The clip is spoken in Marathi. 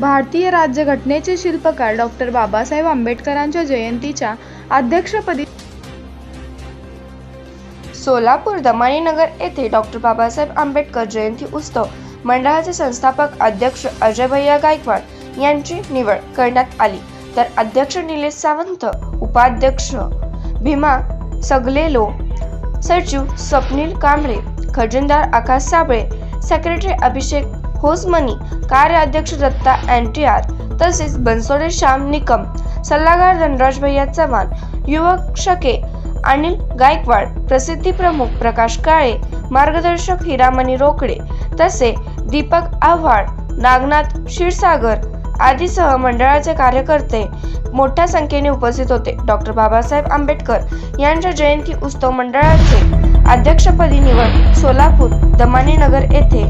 भारतीय राज्यघटनेचे शिल्पकार डॉक्टर बाबासाहेब आंबेडकरांच्या जयंतीच्या अध्यक्षपदी सोलापूर दमाणीनगर येथे डॉक्टर बाबासाहेब आंबेडकर जयंती उत्सव मंडळाचे संस्थापक अध्यक्ष अजय भैया गायकवाड यांची निवड करण्यात आली. तर अध्यक्ष निलेश सावंत उपाध्यक्ष भीमा सगलेलो सचिव स्वप्नील कांबळे खजिनदार आकाश साबळे सेक्रेटरी अभिषेक होसमनी कार्याध्यक्ष दत्ता एन टी आर तसेच बनसोडे श्याम निकम सल्लागार धनराज भैया चव्हाण युवक शके अनिल गायकवाड प्रसिद्धी प्रमुख प्रकाश काळे मार्गदर्शक हिरामणी रोकडे तसे दीपक आव्हाड नागनाथ क्षीरसागर आदीसह मंडळाचे कार्यकर्ते मोठ्या संख्येने उपस्थित होते. डॉक्टर बाबासाहेब आंबेडकर यांच्या जयंती उत्सव मंडळाचे अध्यक्षपदी निवड सोलापूर दमानीनगर येथे